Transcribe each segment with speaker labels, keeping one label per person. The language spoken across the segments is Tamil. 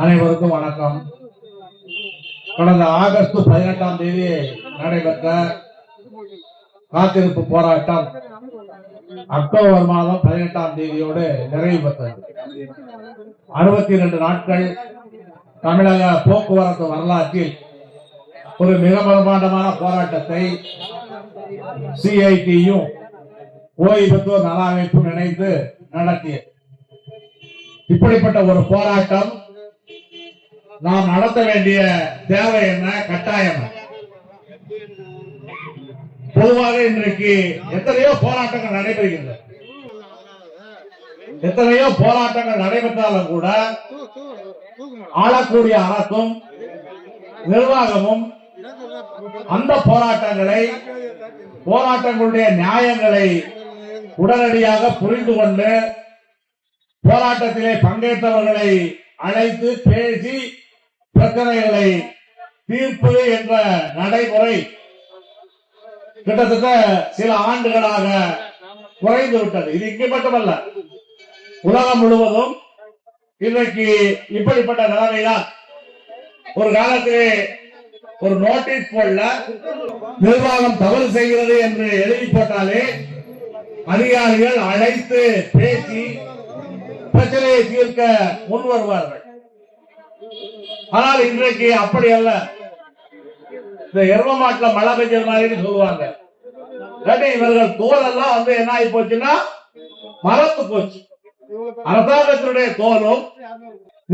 Speaker 1: அனைவருக்கும் வணக்கம். கடந்த ஆகஸ்ட் பதினெட்டாம் தேதி நடைபெற்ற காத்திருப்பு போராட்டம் அக்டோபர் மாதம் பதினெட்டாம் தேதியோடு நிறைவு பெற்றது. அறுபத்தி இரண்டு நாட்கள் தமிழக போக்குவரத்து வரலாற்றில் ஒரு மிக பிரமாண்டமான போராட்டத்தை சிஐடியும் ஓய்வு பெற்றோர் நல அமைப்பும் இணைந்து நடத்தியது. இப்படிப்பட்ட ஒரு போராட்டம் நாம் நடத்த வேண்டிய தேவை என்ன? கட்டாயம். பொதுவாக இன்றைக்கு எத்தனையோ போராட்டங்கள் நடைபெறுகின்றன. எத்தனையோ போராட்டங்கள் நடைபெற்றாலும் கூட ஆளக்கூடிய அரசும் நிர்வாகமும் அந்த போராட்டங்களை போராட்டங்களுடைய நியாயங்களை உடனடியாக புரிந்து கொண்டு போராட்டத்திலே பங்கேற்றவர்களை அழைத்து பேசி பிரச்சனைகளை தீர்ப்பு என்ற நடைமுறை கிட்டத்தட்ட சில ஆண்டுகளாக குறைந்து விட்டது. இது இங்கே மட்டுமல்ல உலகம் முழுவதும் இன்றைக்கு இப்படிப்பட்ட நிலைமைதான். ஒரு காலத்திலே ஒரு நோட்டீஸ் போடல நிர்வாகம் தவறு செய்கிறது என்று எழுதி போட்டாலே அதிகாரிகள் அழைத்து பேசி பிரச்சனையை தீர்க்க முன் வருவார்கள். ஆனால் இன்றைக்கு அப்படி அல்ல. இந்த எரும மாட்டுல மழை பெஞ்சது மாதிரி சொல்லுவாங்க. இவர்கள் தோல் எல்லாம் வந்து என்ன ஆகி போச்சுன்னா மரத்து போச்சு. அரசாங்கத்தினுடைய தோலும்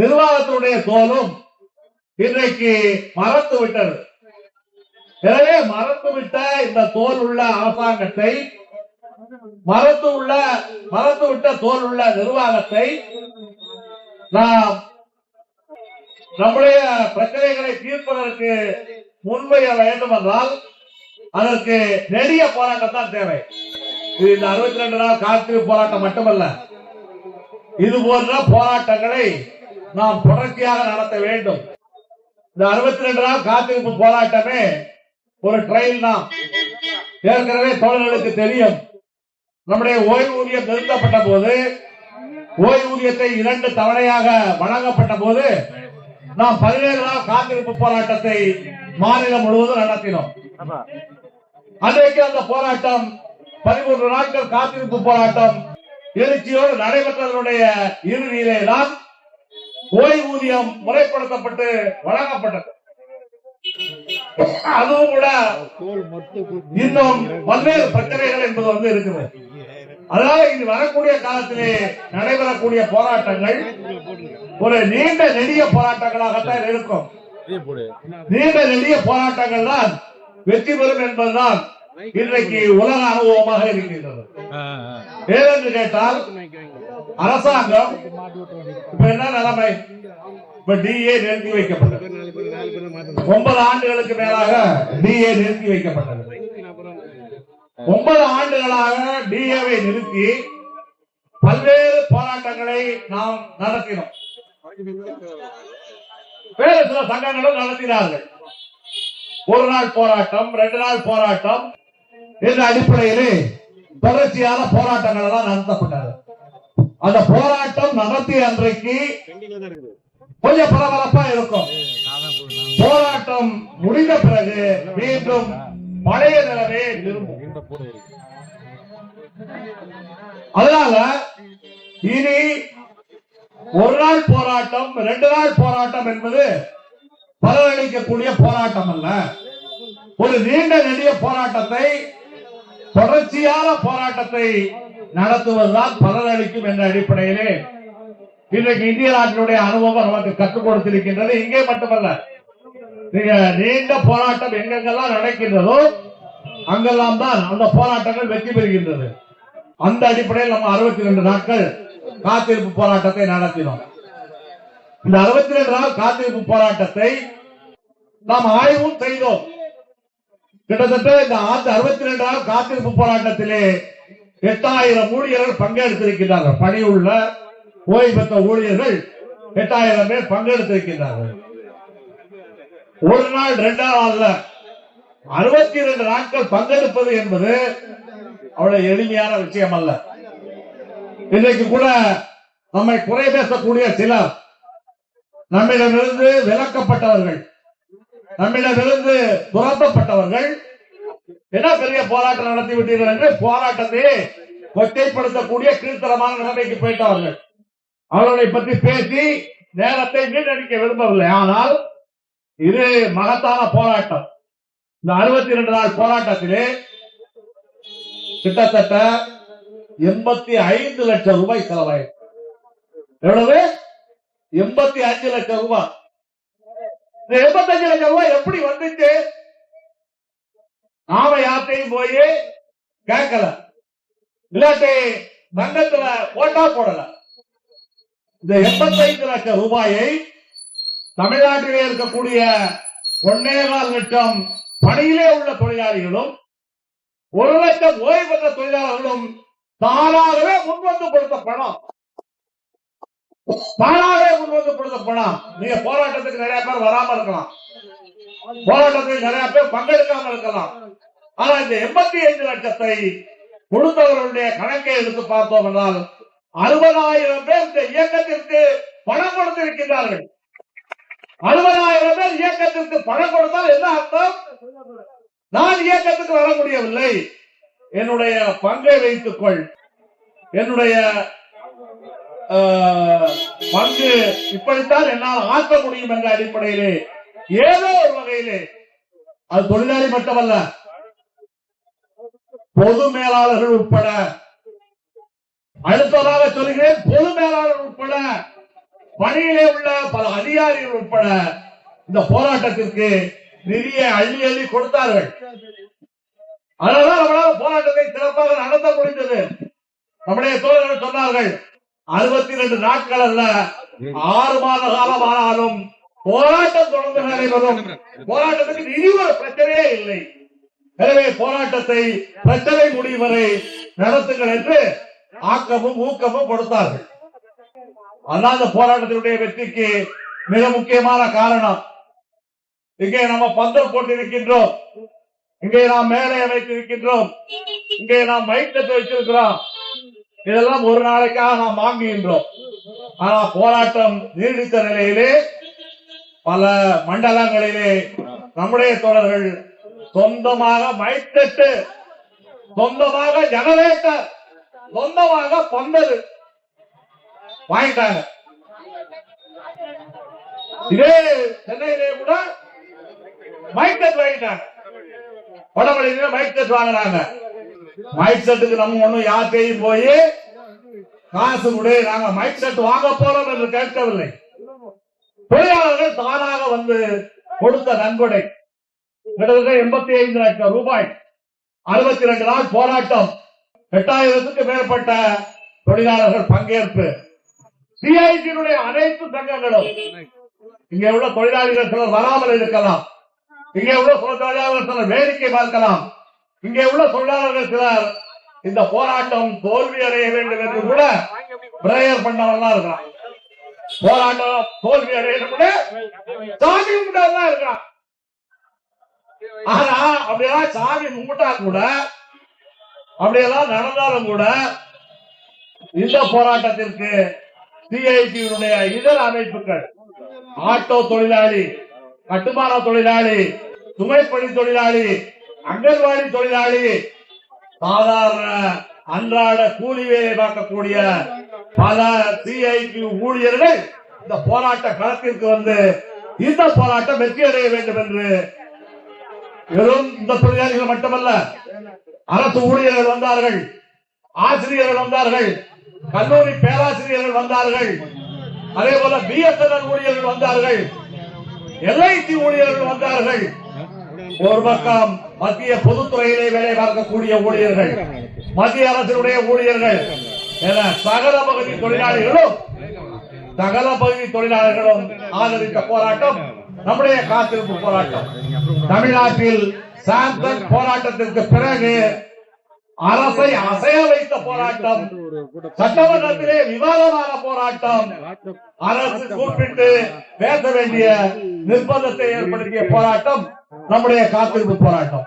Speaker 1: நிர்வாகத்தினுடைய தோலும் இன்றைக்கு மறத்து விட்டது. எனவே மறந்து விட்ட இந்த தோல் உள்ள அரசாங்கத்தை மரத்து உள்ள மறந்து விட்ட தோல் உள்ள நிர்வாகத்தை நாம் நம்முடைய பிரச்சனைகளை தீர்ப்பதற்கு முன்வைய வேண்டும் என்றால் அதற்கு நெடிய போராட்டம் தான் தேவை. இது இந்த அறுபத்தி ரெண்டு நாள் காத்திருப்பு போராட்டம் மட்டுமல்ல. இது போன்ற போராட்டங்களை நாம் தொடர்ச்சியாக நடத்த வேண்டும். இந்த அறுபத்தி ரெண்டு நாள் காத்திருப்பு போராட்டமே ஒரு ட்ரையல் தான். ஏற்கனவே தோழர்களுக்கு தெரியும். நம்முடைய ஓய்வூதியம் நிறுத்தப்பட்ட போது ஓய்வூதியத்தை இரண்டு தவணையாக வழங்கப்பட்ட போது நாம் பதினேழு நாள் காத்திருப்பு போராட்டத்தை மாநிலம் முழுவதும் நடத்தினோம். அன்றைக்கு அந்த போராட்டம் பதிமூன்று நாட்கள் காத்திருப்பு போராட்டம் எழுச்சியோடு நடைபெற்றதனுடைய இறுதியிலே தான் ஓய்வூதியம் முறைப்படுத்தப்பட்டு வழங்கப்பட்டது. அதுவும் கூட இன்னும் பல்வேறு பிரச்சனைகள் என்பது வந்து இருக்குது அதாவது இது வரக்கூடிய காலத்திலே நடைபெறக்கூடிய போராட்டங்கள் ஒரு நீண்ட நெடிய போராட்டங்களாகத்தான் இருக்கும். நீண்ட நெடிய போராட்டங்கள் தான் வெற்றி பெறும் என்பதுதான் இன்றைக்கு உலக அனுபவமாக இருக்கின்றது. ஏனென்று கேட்டால் அரசாங்கம் இப்ப என்ன நிலைமை? இப்ப டிஏ நிறுத்தி வைக்கப்பட்டது. ஒன்பது ஆண்டுகளுக்கு மேலாக டிஏ நிறுத்தி வைக்கப்பட்டது. ஒன்பது ஆண்டுகளாக டிஏவை நிறுத்தி பல்வேறு போராட்டங்களை நாம் நடத்தினோம். வேறு சில சங்கங்களும் நடத்தினார்கள். ஒரு நாள் போராட்டம் ரெண்டு நாள் போராட்டம் என்ற அடிப்படையிலே தொடர்ச்சியான போராட்டங்கள் எல்லாம் நடத்தப்பட்டது. அந்த போராட்டம் நடத்திய அன்றைக்கு கொஞ்சம் பரபரப்பா இருக்கும். போராட்டம் முடிந்த பிறகு மீண்டும் பழைய நிலவே திரும்பும். அதனால இனி ஒரு நாள் போராட்டம் ரெண்டு நாள் போராட்டம் என்பது பலனளிக்கக்கூடிய போராட்டம் அல்ல. ஒரு நீண்ட நெடிய போராட்டத்தை தொடர்ச்சியான போராட்டத்தை நடத்துவதுதான் பலனளிக்கும் என்ற அடிப்படையிலே இன்றைக்கு இந்திய நாட்டினுடைய அனுபவம் நமக்கு கற்றுக் கொடுத்திருக்கின்றது. இங்கே மட்டுமல்ல நீங்க நீண்ட போராட்டம் எங்கெங்கெல்லாம் நடக்கின்றதோ அங்கெல்லாம் தான் அந்த போராட்டங்கள் வெற்றி பெறுகின்றது. அந்த அடிப்படையில் நம்ம அறுபத்தி ரெண்டு நாட்கள் காத்திருப்பு போராட்டத்தை நடத்தினோம். இந்த அறுபத்தி ரெண்டு நாள் காத்திருப்பு போராட்டத்தை நாம் ஆய்வும் செய்தோம். கிட்டத்தட்ட இந்த ஆண்டு அறுபத்தி ரெண்டு நாள் காத்திருப்பு போராட்டத்திலே எட்டாயிரம் ஊழியர்கள் பங்கெடுத்திருக்கிறார்கள் பணியுள்ள ஓய்வு பெற்ற ஊழியர்கள் எட்டாயிரம் பேர் பங்கெடுத்திருக்கிறார்கள் ஒரு நாள் ரெண்டாம் அறுபத்தி இரண்டு நாட்கள் பங்கெடுப்பது என்பது அவ்வளவு எளிமையான விஷயம் அல்ல இன்றைக்கு கூட நம்மை குறை பேசக்கூடிய சிலர் நம்மிடமிருந்து விலக்கப்பட்டவர்கள் நம்மிடமிருந்து துரத்தப்பட்டவர்கள் என்ன பெரிய போராட்டம் நடத்தி விட்டீர்கள் என்று போராட்டத்தை கொச்சைப்படுத்தக்கூடிய கீழ்த்தரமான நிலைமைக்கு போயிட்டவர்கள். அவர்களை பற்றி பேசி நேரத்தை வீணடிக்க விரும்பவில்லை. ஆனால் இது மகத்தான போராட்டம். இந்த அறுபத்தி இரண்டு நாள் போராட்டத்திலே கிட்டத்தட்ட எண்பத்தி ஐந்து லட்சம் ரூபாய் செலவாயிருக்கு. எவ்வளவு? எண்பத்தி அஞ்சு லட்சம் ரூபாய் இந்த எண்பத்தஞ்சு லட்சம் ரூபாய் எப்படி வந்துச்சு? நாம யார்ட்டையும் போய் கேட்கல. இல்லாட்டி சங்கத்துல ஓட்டா போடல. இந்த எண்பத்தைந்து லட்சம் ரூபாயை தமிழ்நாட்டிலே இருக்கக்கூடிய ஒன்னேகால் லட்சம் பணியிலே உள்ள தொழிலாளிகளும் ஒரு லட்சம் ஓய்வு பெற்ற தொழிலாளர்களும் தானாகவே முன்வந்து கொடுத்த பணம். தானாகவே முன்வந்து கொடுத்த பணம். நீங்க போராட்டத்துக்கு நிறைய பேர் வராம இருக்கலாம். போராட்டத்துக்கு நிறைய பேர் பங்கெடுக்காம இருக்கலாம். ஆனா இந்த எண்பத்தி ஐந்து லட்சத்தை கொடுத்தவர்களுடைய கணக்கை எடுத்து பார்த்தோம் என்றால் அறுபதாயிரம் பேர் இந்த இயக்கத்திற்கு பணம் கொடுத்திருக்கிறார்கள் அறுபதாயிரம் பேர் இயக்கத்திற்கு பணம் கொடுத்தால் என்ன அர்த்தம்? நான் இயக்கத்துக்கு வர முடியவில்லை என்னுடைய பங்கை வைத்துக் கொள் என்னுடைய ஆஹ், பங்கு இப்படித்தான் என்னால் ஆக்க முடியும் என்ற அடிப்படையிலே ஏதோ ஒரு வகையிலே. அது தொழிலாளி மட்டுமல்ல பொது மேலாளர்கள் உட்பட. அடுத்ததாக சொல்கிறேன் பொது மேலாளர் உட்பட. பணியிலே உள்ள பல அதிகாரிகள் உட்பட. இந்த போராட்டத்திற்கு நிதியை அள்ளி அள்ளி கொடுத்தார்கள். அதனால்தான் நம்மளால போராட்டத்தை சிறப்பாக நடத்த முடிந்தது. நம்முடைய தோழர்கள் சொன்னார்கள் அறுபத்தி ரெண்டு நாட்கள் அல்ல ஆறு மாத காலம் ஆனாலும் போராட்டம் தொடர்ந்து நடைபெறும். போராட்டத்துக்கு நிதி ஒரு பிரச்சனையே இல்லை. எனவே போராட்டத்தை பிரச்சனை முடியும் வரை நடத்துங்கள் என்று ஆக்கமும் ஊக்கமும் கொடுத்தார்கள். அதான் அந்த போராட்டத்தினுடைய வெற்றிக்கு மிக முக்கியமான காரணம். இங்கே நம்ம பந்தல் போட்டிருக்கின்றோம். இங்கே நாம் மேலே வைத்திருக்கின்றோம். இங்கே நாம் மைத்தட்டு வச்சிருக்கிறோம் இதெல்லாம் ஒரு நாளைக்காக நாம் வாங்குகின்றோம். ஆனா போராட்டம் நீடித்த நிலையிலே பல மண்டலங்களிலே நம்முடைய தோழர்கள் சொந்தமாக மைத்தட்டு சொந்தமாக ஜெனரேட்டர் சொந்தமாக பந்தல் வாங்கிட்டாங்க. இதே சென்னையிலே கூட மைக் செட் வாங்கிட்டாங்க. வடமொழியில மைக் செட் வாங்கினாங்க மைக் செட்டுக்கு நம்ம ஒண்ணும் யார்கிட்டையும் போய் காசு கொடு. நாங்க மைக் செட் வாங்க போறோம் என்று கேட்கவில்லை. தொழிலாளர்கள் தானாக வந்து கொடுத்த நன்கொடை. கிட்டத்தட்ட எண்பத்தி ஐந்து லட்சம் ரூபாய். அறுபத்தி ரெண்டு நாள் போராட்டம். எட்டாயிரத்துக்கு மேற்பட்ட தொழிலாளர்கள் பங்கேற்பு. சிஐடியினுடைய அனைத்து சங்கங்களும் இங்கே உள்ள தொழிலாளிகள் சிலர் வராமல் இருக்கலாம். இங்கே உள்ள தொழிலாளர்கள் சிலர் வேடிக்கை பார்க்கலாம். இங்கே உள்ள தொழிலாளர்கள் சிலர் இந்த போராட்டம் தோல்வி அடைய வேண்டும் என்று கூட பிரேயர் பண்ணவெல்லாம் இருக்கலாம் போராட்டம் தோல்வி அடையணும்னு சாமி கும்பிட்டவெல்லாம் இருக்கான். ஆனா அப்படியெல்லாம் சாமி கும்பிட்டா கூட அப்படியெல்லாம் நடந்தாலும் கூட இந்த போராட்டத்திற்கு சிஐடியினுடைய இதர அமைப்புகள் ஆட்டோ தொழிலாளி கட்டுமான தொழிலாளி சுமைப்பணி தொழிலாளி அங்கன்வாடி தொழிலாளி சாதாரண அன்றாட கூலி வேலை பார்க்கக்கூடிய பல சிஐடி ஊழியர்கள் இந்த போராட்ட களத்திற்கு வந்து இந்த போராட்டம் வெற்றி அடைய வேண்டும் என்று வெறும் இந்த தொழிலாளிகள் மட்டுமல்ல அரசு ஊழியர்கள் வந்தார்கள் ஆசிரியர்கள் வந்தார்கள் கல்லூரி பேராசிரியர்கள் வந்தார்கள் அதே போல பிஎஸ்என்எல் ஊழியர்கள் வந்தார்கள். எல்ஐசி ஊழியர்கள் வந்தார்கள். ஒரு பக்கம் மத்திய பொதுத்துறையிலே வேலை பார்க்கக்கூடிய ஊழியர்கள் மத்திய அரசினுடைய ஊழியர்கள் என சகல பகுதி தொழிலாளிகளும் சகல பகுதி தொழிலாளர்களும் ஆதரித்த போராட்டம் நம்முடைய காத்திருப்பு போராட்டம். தமிழ்நாட்டில் சாம்சங் போராட்டத்திற்கு பிறகு அரசை அசைய வைத்த போராட்டம். சட்டமன்றத்திலே விவாதமான போராட்டம். அரசு கூப்பிட்டு பேச வேண்டிய நிர்பந்தத்தை ஏற்படுத்திய போராட்டம் நம்முடைய காத்திருப்பு போராட்டம்.